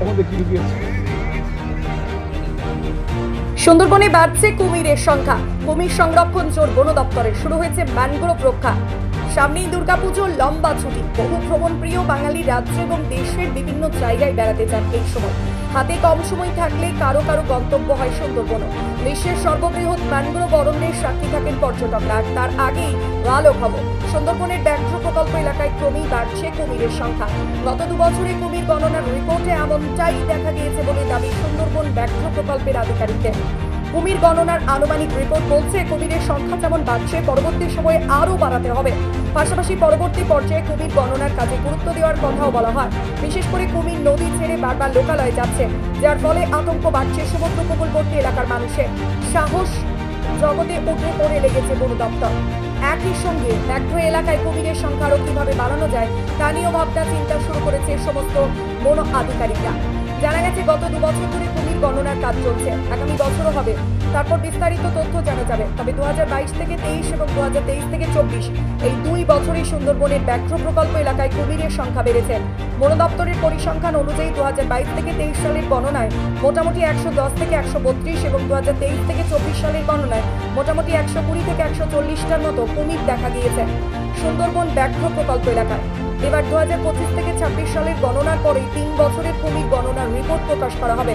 এর মধ্যে কি লুকিয়েছে সুন্দরবনে বাড়ছে কুমিরের সংখ্যা। কুমির সংরক্ষণ জোর বন দপ্তরে শুরু হয়েছে ম্যানগ্রোভ রক্ষা সামনেই দুর্গাপুজো, লম্বা ছুটি। বহু ভ্রমণ প্রিয় বাঙালি রাজ্য এবং দেশের বিভিন্ন জায়গায় বেড়াতে যান এই সময়। হাতে কম সময় থাকলে কারও কারও গন্তব্য হয় সুন্দরবন বিশ্বের সর্ববৃহৎ ম্যানগ্রোভ অরণ্যের সাক্ষী থাকেন পর্যটকরা। তার আগেই ভালো খবর সুন্দরবনের ব্যাঘ্র প্রকল্প এলাকায় ক্রমেই বাড়ছে কুমিরের সংখ্যা। গত দুবছরে কুমির গণনার রিপোর্টে এমনটাই দেখা গিয়েছে বলে দাবি সুন্দরবন ব্যাঘ্র প্রকল্পের আধিকারিকদের। কুমির গণনার আনুমানিক রিপোর্ট বলছে, কুমিরের সংখ্যা যেমন বাড়ছে, পরবর্তী সময়ে আরও বাড়াতে হবে। পাশাপাশি পরবর্তী পর্যায়ে কুমির গণনার কাজে গুরুত্ব দেওয়ার কথাও বলা হয়। বিশেষ করে কুমির নদী ছেড়ে বারবার লোকালয়ে যাচ্ছে, যার ফলে আতঙ্ক বাড়ছে সমুদ্র উপকূলবর্তী এলাকার মানুষের। সাহস জগতে উঠে পড়ে লেগেছে বন দপ্তর। একই সঙ্গে ব্যাঘ্র এলাকায় কুমিরের সংখ্যা আরও কীভাবে বাড়ানো যায়, তা নিয়েও ভাবনা চিন্তা শুরু করেছে সমস্ত বন আধিকারিকরা। জানা গেছে গত দু বছর ধরে কুমির গণনার কাজ চলছে। আগামী বছরও হবে। তারপর বিস্তারিত তথ্য জানা যাবে। তবে দু হাজার বাইশ থেকে তেইশ এবং দু হাজার তেইশ থেকে চব্বিশ এই দুই বছরই সুন্দরবনের ব্যাঘ্র প্রকল্প এলাকায় কুমিরের সংখ্যা বেড়েছে। বন দপ্তরের পরিসংখ্যান অনুযায়ী দু হাজার বাইশ থেকে তেইশ সালের গণনায় মোটামুটি একশো দশ থেকে একশো বত্রিশ এবং দু হাজার তেইশ থেকে চব্বিশ সালের গণনায় মোটামুটি একশো কুড়ি থেকে একশো চল্লিশটার মতো কুমির দেখা গিয়েছে। সুন্দরবন ব্যাঘ্র প্রকল্প এলাকায়। এবার দু হাজার পঁচিশ থেকে ছাব্বিশ সালের গণনার পরে তিন বছরের কুমির গণনার রিপোর্ট প্রকাশ করা হবে।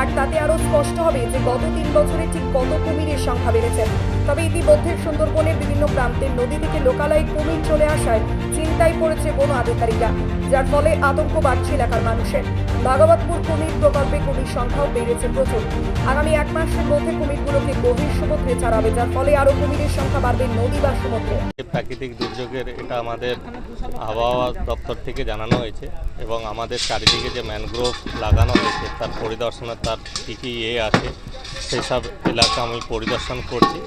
আর তাতে আরও স্পষ্ট হবে যে গত তিন বছরে ঠিক কত কুমিরের সংখ্যা বেড়েছে। তবে ইতিমধ্যে সুন্দরবনের বিভিন্ন প্রান্তের নদী থেকে লোকালয়ে কুমির চলে আসায় চিন্তায় পড়েছে বন আধিকারিকরা, যার ফলে আতঙ্ক বাড়ছে এলাকার মানুষের। ভাগবতপুর কুমির প্রকল্পে কুমির সংখ্যাও বেড়েছে প্রচুর। আগামী এক মাসের মধ্যে কুমিরগুলোকে গভীর সমুদ্রে ছাড়াবে, যার ফলে আরও কুমিরের সংখ্যা বাড়বে নদী বা সমুদ্রে। প্রাকৃতিক দুর্যোগের এটা আমাদের আবহাওয়া দপ্তর থেকে জানানো হয়েছে এবং আমাদের চারিদিকে যে ম্যানগ্রোভ লাগানো হয়েছে, তার পরিদর্শনের তার কী কী ইয়ে আছে, সেসব এলাকা আমি পরিদর্শন করছি।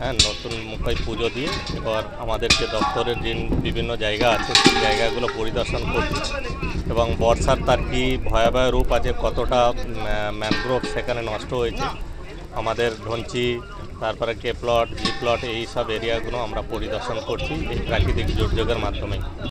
হ্যাঁ নতুন মুখাই পুজো দিয়ে এবার আমাদের যে দপ্তরের যে বিভিন্ন জায়গা আছে, সেই জায়গাগুলো পরিদর্শন করছি। এবং বর্ষার তার কী ভয়াবহ রূপ আছে, কতটা ম্যানগ্রোভ সেখানে নষ্ট হয়েছে, আমাদের ধনচি, তারপরে কে প্লট জি প্লট এইসব এরিয়াগুলো আমরা পরিদর্শন করছি এই প্রাকৃতিক দুর্যোগের মাধ্যমে